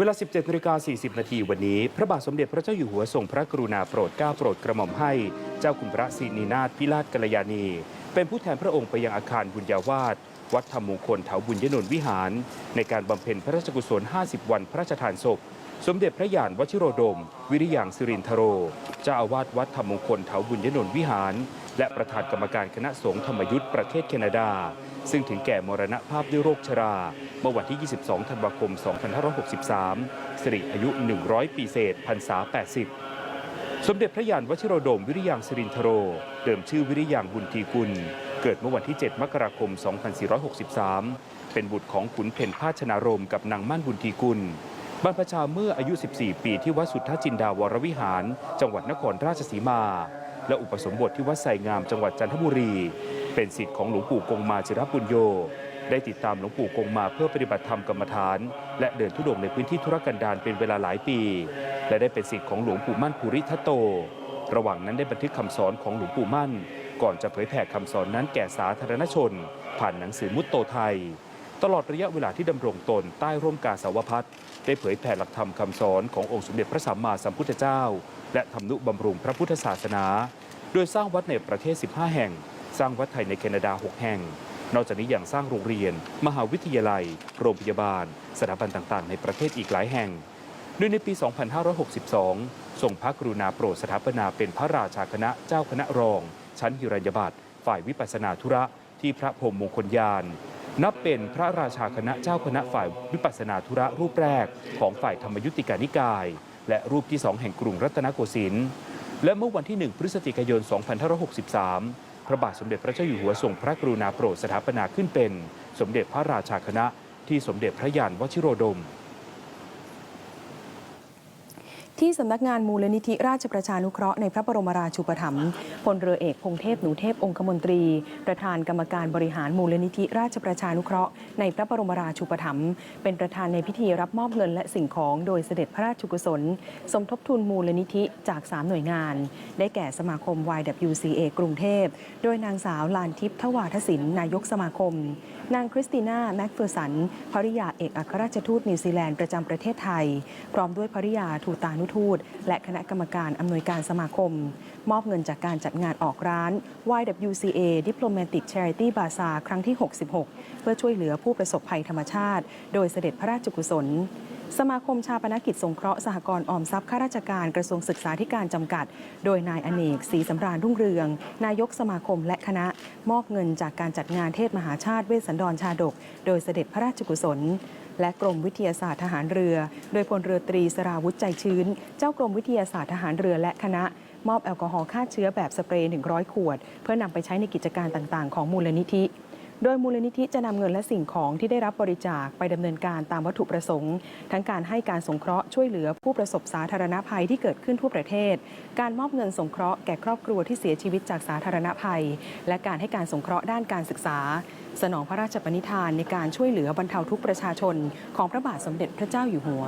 เวลา 17นาฬิกา40 นาทีวันนี้ พระบาทสมเด็จพระเจ้าอยู่หัวทรงพระกรุณาโปรดเกล้าโปรดกระหม่อมให้ เจ้าคุณพระศรีนีนาถพิราชกัลยาณี เป็นผู้แทนพระองค์ไปยังอาคารบุญญาวาสวัดธรรมมงคลเถาบุญยนนท์วิหาร ในการบำเพ็ญพระราชกุศล 50 วันพระราชทานศพ สมเด็จพระยานวชิโรดม วิริยังสิรินทโรเจ้าอาวาสวัดธรรมมงคลเถาบุญยนนท์วิหาร และประธานกรรมการคณะสงฆ์ธรรมยุทธ์ประเทศแคนาดา ซึ่งถึงแก่มรณภาพด้วยโรคชรา เมื่อวันที่ 22 ธันวาคม 2563 สิริอายุ 100 ปีเศษพรรษา 80 สมเด็จพระยานวชิโรดมวิริยังสิรินทโร เดิมชื่อวิริยังบุญทีกุล เกิดเมื่อวันที่ 7 มกราคม 2463 เป็นบุตรของขุนเพ่นพาชนารมกับนางมั่นบุญทีกุลบรรพชาเมื่ออายุ 14 ปีที่วัดสุทธจินดาวรวิหาร จังหวัดนครราชสีมา และอุปสมบทที่วัดไสงามจังหวัดจันทบุรี เป็นศิษย์ของหลวงปู่กงมาจิรปุญโย ได้ติดตามหลวงปู่กงมาเพื่อปฏิบัติธรรมกรรมฐาน และเดินทุดงค์ในพื้นที่ธุรกันดารเป็นเวลาหลายปี และได้เป็นศิษย์ของหลวงปู่มั่นภูริทัตโต ระหว่างนั้นได้บันทึกคำสอนของหลวงปู่มั่น ก่อนจะเผยแผ่คำสอนนั้นแก่สาธารณชน ผ่านหนังสือมุตโตไทย ตลอดระยะเวลาที่ดำรงตนใต้ร่มกาสาวพัฒน์ได้เผยแผ่หลักธรรมคำสอนขององค์สมเด็จพระสัมมาสัมพุทธเจ้า และทำนุบำรุงพระพุทธศาสนา โดยสร้างวัดในประเทศ 15 แห่ง สร้างวัดไทยในแคนาดา 6 แห่ง นอกจากนี้ยังสร้างโรงเรียน มหาวิทยาลัย โรงพยาบาล สถาบันต่างๆ ในประเทศอีกหลายแห่งโดยในปี 2562 ทรงพระกรุณาโปรดสถาปนาเป็นพระราชาคณะเจ้าคณะรอง ชั้นหิรัญญบัตรฝ่ายวิปัสสนาธุระที่พระพรมมงคลยาน นับเป็นพระราชาคณะเจ้าคณะฝ่ายวิปัสสนาธุระรูปแรก ของฝ่ายธรรมยุติกานิกาย และรูปที่สองแห่งกรุงรัตนโกสินทร์และเมื่อวันที่ 1 พฤศจิกายน 2563 พระบาทสมเด็จพระเจ้าอยู่หัวทรงพระกรุณาโปรดสถาปนาขึ้นเป็น สมเด็จพระราชาคณะที่สมเด็จพระยานวชิโรดม ที่สำนักงานมูลนิธิราชประชานุเคราะห์ในพระบรมราชูปถัมภ์พลเรือเอกพงเทพหนูเทพองคมนตรี ประธานกรรมการบริหารมูลนิธิราชประชานุเคราะห์ในพระบรมราชูปถัมภ์เป็นประธานในพิธีรับมอบเงินและสิ่งของโดยเสด็จพระราชกุศล สมทบทุนมูลนิธิจาก 3 หน่วยงาน ได้แก่สมาคม YWCA กรุงเทพ โดยนางสาวลานทิพย์ทวาทศิลป์นายกสมาคม นางคริสติน่าแม็กเฟอร์สันภริยาเอกอัครราชทูตนิวซีแลนด์ประจำประเทศไทย พร้อมด้วยภริยาทูตานุทูต และคณะกรรมการอำนวยการสมาคม มอบเงินจากการจัดงานออกร้าน YWCA Diplomatic Charity Bazaar ครั้งที่ 66 เพื่อช่วยเหลือผู้ประสบภัยธรรมชาติ โดยเสด็จพระราชกุศล สมาคมชาปนกิจสงเคราะห์สหกรณ์ออมทรัพย์ข้าราชการกระทรวงศึกษาธิการจำกัด โดยนายอเนกศรีสำราญรุ่งเรือง นายกสมาคมและคณะมอบเงินจากการจัดงานเทศมหาชาติเวสสันดรชาดก โดยเสด็จพระราชกุศล และกรมวิทยาศาสตร์ทหารเรือ โดยพลเรือตรีสราวุธใจชื้น เจ้ากรมวิทยาศาสตร์ทหารเรือและคณะมอบแอลกอฮอล์ฆ่าเชื้อแบบสเปรย์ 100 ขวด เพื่อนำไปใช้ในกิจการต่างๆ ของมูลนิธิ โดยมูลนิธิจะนำเงินและสิ่งของที่ได้รับบริจาคไปดำเนินการตามวัตถุประสงค์ ทั้งการให้การสงเคราะห์ช่วยเหลือผู้ประสบสาธารณภัยที่เกิดขึ้นทั่วประเทศ การมอบเงินสงเคราะห์แก่ครอบครัวที่เสียชีวิตจากสาธารณภัย และการให้การสงเคราะห์ด้านการศึกษา สนองพระราชปณิธานในการช่วยเหลือบรรเทาทุกประชาชน ของพระบาทสมเด็จพระเจ้าอยู่หัว